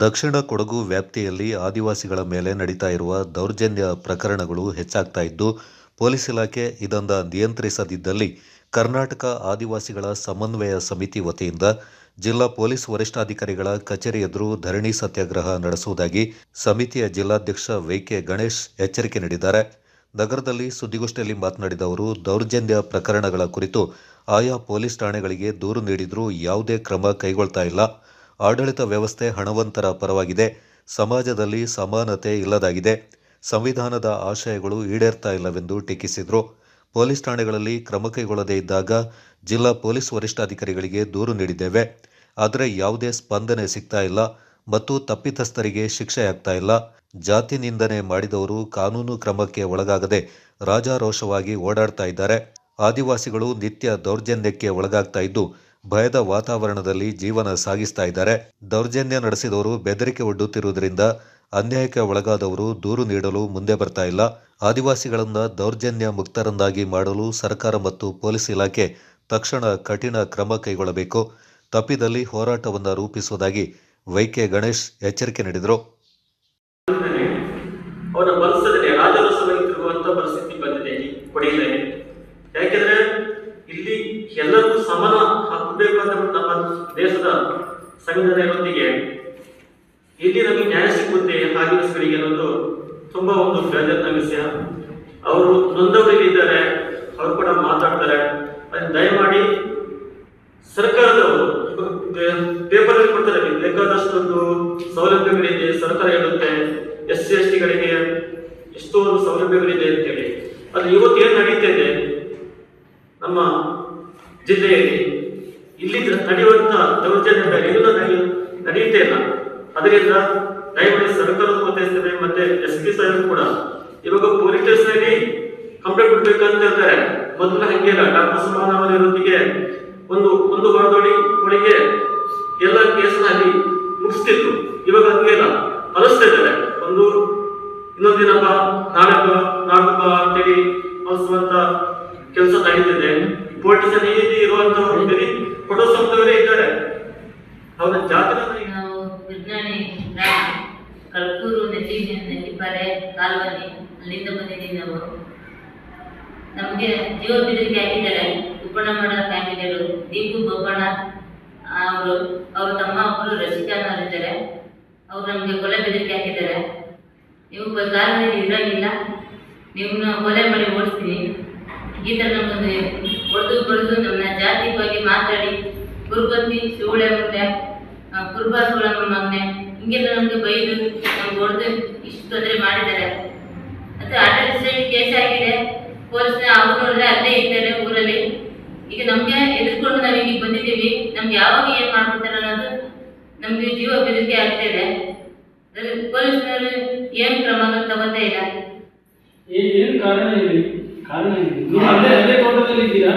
ದಕ್ಷಿಣ ಕೊಡಗು ವ್ಯಾಪ್ತಿಯಲ್ಲಿ ಆದಿವಾಸಿಗಳ ಮೇಲೆ ನಡೀತಾ ಇರುವ ದೌರ್ಜನ್ಯ ಪ್ರಕರಣಗಳು ಹೆಚ್ಚಾಗ್ತಾ ಇದ್ದು, ಪೊಲೀಸ್ ಇಲಾಖೆ ಇದನ್ನು ನಿಯಂತ್ರಿಸದಿದ್ದಲ್ಲಿ ಕರ್ನಾಟಕ ಆದಿವಾಸಿಗಳ ಸಮನ್ವಯ ಸಮಿತಿ ವತಿಯಿಂದ ಜಿಲ್ಲಾ ಪೊಲೀಸ್ ವರಿಷ್ಠಾಧಿಕಾರಿಗಳ ಕಚೇರಿ ಎದುರು ಧರಣಿ ಸತ್ಯಾಗ್ರಹ ನಡೆಸುವುದಾಗಿ ಸಮಿತಿಯ ಜಿಲ್ಲಾಧ್ಯಕ್ಷ ವೈಕೆ ಗಣೇಶ್ ಎಚ್ಚರಿಕೆ ನೀಡಿದ್ದಾರೆ. ನಗರದಲ್ಲಿ ಸುದ್ದಿಗೋಷ್ಠಿಯಲ್ಲಿ ಮಾತನಾಡಿದ ಅವರು, ದೌರ್ಜನ್ಯ ಪ್ರಕರಣಗಳ ಕುರಿತು ಆಯಾ ಪೊಲೀಸ್ ಠಾಣೆಗಳಿಗೆ ದೂರು ನೀಡಿದರೂ ಯಾವುದೇ ಕ್ರಮ ಕೈಗೊಳ್ತಾ ಇಲ್ಲ. ಆಡಳಿತ ವ್ಯವಸ್ಥೆ ಹಣವಂತರ ಪರವಾಗಿದೆ. ಸಮಾಜದಲ್ಲಿ ಸಮಾನತೆ ಇಲ್ಲದಾಗಿದೆ. ಸಂವಿಧಾನದ ಆಶಯಗಳು ಈಡೇರ್ತಾ ಇಲ್ಲವೆಂದು ಟೀಕಿಸಿದರು. ಪೊಲೀಸ್ ಠಾಣೆಗಳಲ್ಲಿ ಕ್ರಮ ಕೈಗೊಳ್ಳದೇ ಇದ್ದಾಗ ಜಿಲ್ಲಾ ಪೊಲೀಸ್ ವರಿಷ್ಠಾಧಿಕಾರಿಗಳಿಗೆ ದೂರು ನೀಡಿದ್ದೇವೆ. ಆದರೆ ಯಾವುದೇ ಸ್ಪಂದನೆ ಸಿಗ್ತಾ ಇಲ್ಲ ಮತ್ತು ತಪ್ಪಿತಸ್ಥರಿಗೆ ಶಿಕ್ಷೆಯಾಗ್ತಾ ಇಲ್ಲ. ಜಾತಿ ನಿಂದನೆ ಮಾಡಿದವರು ಕಾನೂನು ಕ್ರಮಕ್ಕೆ ಒಳಗಾಗದೆ ರಾಜಾರೋಷವಾಗಿ ಓಡಾಡ್ತಾ ಇದ್ದಾರೆ. ಆದಿವಾಸಿಗಳು ನಿತ್ಯ ದೌರ್ಜನ್ಯಕ್ಕೆ ಒಳಗಾಗ್ತಾ ಇದ್ದು ಭಯದ ವಾತಾವರಣದಲ್ಲಿ ಜೀವನ ಸಾಗಿಸ್ತಾ ಇದ್ದಾರೆ. ದೌರ್ಜನ್ಯ ನಡೆಸಿದವರು ಬೆದರಿಕೆ ಒಡ್ಡುತ್ತಿರುವುದರಿಂದ ಅನ್ಯಾಯಕ್ಕೆ ಒಳಗಾದವರು ದೂರು ನೀಡಲು ಮುಂದೆ ಬರ್ತಾ ಇಲ್ಲ. ಆದಿವಾಸಿಗಳನ್ನ ದೌರ್ಜನ್ಯ ಮುಕ್ತರನ್ನಾಗಿ ಮಾಡಲು ಸರ್ಕಾರ ಮತ್ತು ಪೊಲೀಸ್ ಇಲಾಖೆ ತಕ್ಷಣ ಕಠಿಣ ಕ್ರಮ ಕೈಗೊಳ್ಳಬೇಕು. ತಪ್ಪಿದಲ್ಲಿ ಹೋರಾಟವನ್ನು ರೂಪಿಸುವುದಾಗಿ ವೈಕೆ ಗಣೇಶ್ ಎಚ್ಚರಿಕೆ ನೀಡಿದರು. ಸಂವಿಧಾನದೊಂದಿಗೆ ಇಲ್ಲಿ ನಮಗೆ ನ್ಯಾಯ ಸಿಗುತ್ತೆ ಆದಿವಾಸಿಗಳಿಗೆ ಅನ್ನೋದು ತುಂಬಾ ಒಂದು ಬೇಜಾರಿನ ವಿಷಯ. ಅವರು ನೊಂದವರಿಗೆ ಇದ್ದಾರೆ ಅವರು ಕೂಡ ಮಾತಾಡ್ತಾರೆ. ದಯಮಾಡಿ ಸರ್ಕಾರದವರು ಪೇಪರ್ ಕೊಡ್ತಾರೆ ಬೇಕಾದಷ್ಟೊಂದು ಸೌಲಭ್ಯಗಳಿದೆ, ಸರ್ಕಾರ ಹೇಳುತ್ತೆ, ಎಸ್ ಸಿ, ಎಸ್ ಟಿಗಳಿಗೆ ಎಷ್ಟೋ ಒಂದು ಸೌಲಭ್ಯಗಳಿದೆ ಅಂತೇಳಿ. ಅದು ಇವತ್ತು ಏನು ನಡೀತಾ ಇದೆ ನಮ್ಮ ಜಿಲ್ಲೆಯಲ್ಲಿ? ಇಲ್ಲಿ ನಡೆಯುವಂತ ದೌರ್ಜನ್ಯ ಎಲ್ಲ ನಡೆಯ ನಡೆಯುತ್ತೇ ಇಲ್ಲ. ಅದರಿಂದ ದಯಮಾಡಿ ಸರ್ಕಾರದ ಒತ್ತಾಯಿಸ್ತೇವೆ ಮತ್ತೆ ಎಸ್ ಪಿ ಸಾಹೇಬ್ ಕೂಡ ಇವಾಗ ಪೊಲೀಸ್ ಸ್ಟೇಷನ್ಗೆ ಕಂಪ್ಲೇಂಟ್ ಕೊಡ್ಬೇಕಂತ ಹೇಳ್ತಾರೆ ಮೊದಲು ಹಂಗೆ ಇಲ್ಲ. ಡಾಕ್ಟರ್ ಸುಮಾನ್ ಅವರೊಂದಿಗೆ ಒಂದು ಒಂದು ವಾರದೊಳಿ ಒಳಗೆ ಎಲ್ಲ ಕೇಸ್ನಲ್ಲಿ ಮುಗಿಸ್ತಿದ್ರು. ಇವಾಗ ಹಂಗೆ ಇಲ್ಲ. ಕಲಿಸ್ತಾ ಇದ್ದಾರೆ. ಒಂದು ಇನ್ನೊಂದು ದಿನ ಬಾ ನಾಳೆ ಬಾ ನಾಡ್ದು ಬಾ ಅಂತೇಳಿ ಕಲಿಸುವಂತ ಕೆಲಸ ನಡೀತಿದೆ ಪೊಲಿಟಿಷನ್ ಇಲ್ಲಿ ಜಾತಿನ ನಾವು ವಿಜ್ಞಾನಿ ಕಲ್ಕೂರು ನದಿ ನೆಟ್ಟಿಪಾರೆ ಕಾಲ್ವನಿ, ಅಲ್ಲಿಂದ ಬಂದಿದ್ದೀವಿ ನಾವು. ನಮಗೆ ಜೀವ ಬೆದರಿಕೆ ಹಾಕಿದ್ದಾರೆ. ಉಪ್ಪಣ್ಣ ಮಾಡೋ ಫ್ಯಾಮಿಲಿಯವರು ದೀಪು ಬೋಪಣ್ಣ ಅವರು, ಅವ್ರ ತಮ್ಮ ಒಬ್ಬರು ರಚಿತಾ ಇದ್ದಾರೆ ಅವ್ರು ನಮಗೆ ಕೊಲೆ ಬೆದರಿಕೆ ಹಾಕಿದ್ದಾರೆ. ನೀವು ಕಾಲದಲ್ಲಿ ಇರೋಂಗಿಲ್ಲ. ನಿಮ್ಮನ್ನ ಕೊಲೆ ಮಾಡಿ ಓಡಿಸ್ತೀನಿ. ಈ ಥರ ನಮ್ಮನ್ನು ಹೊಡೆದು ಬಡಿದು ನಮ್ಮ ಜಾತಿ ಬಗ್ಗೆ ಮಾತಾಡಿ ಕುರುಬತ್ತಿ ಶಿವಳೆ ಆ, ಕುರುಬ ಸುಳಮ್ಮ ಮಗನೆ ಹಿಂಗೆಲ್ಲ ನಮಗೆ ಬೈದು ನಮ್ಗೆ ಹೊಡೆದು ಇಷ್ಟು ತೊಂದರೆ ಮಾಡಿದ್ದಾರೆ. ಅದು ಸೈಡ್ ಕೇಸ್ ಆಗಿದೆ. ಪೊಲೀಸ್ನ ಅವ್ರು ನೋಡಿದ್ರೆ ಅಲ್ಲೇ ಇದ್ದಾರೆ ಊರಲ್ಲಿ. ಈಗ ನಮಗೆ ಎದುರ್ಕೊಂಡು ನಾವು ಈಗ ಬಂದಿದ್ದೀವಿ. ನಮ್ಗೆ ಯಾವಾಗ ಏನು ಮಾಡ್ಬಿಡ್ತಾರೆ ಅನ್ನೋದು ನಮಗೆ ಜೀವ ಬೆದರಿಕೆ ಆಗ್ತಾ ಇದೆ. ಅದ್ರಲ್ಲಿ ಪೊಲೀಸ್ನವರು ಏನ್ ಕ್ರಮ ತಗೋತಾ ಇಲ್ಲ. ಏನ್ ಕಾರಣ ಇದೆ ಕಾರಣ ಇದೆ ಅಲ್ಲೇ ಅಲ್ಲೇ ತೋಟದಲ್ಲಿ ಇದ್ದೀರಾ?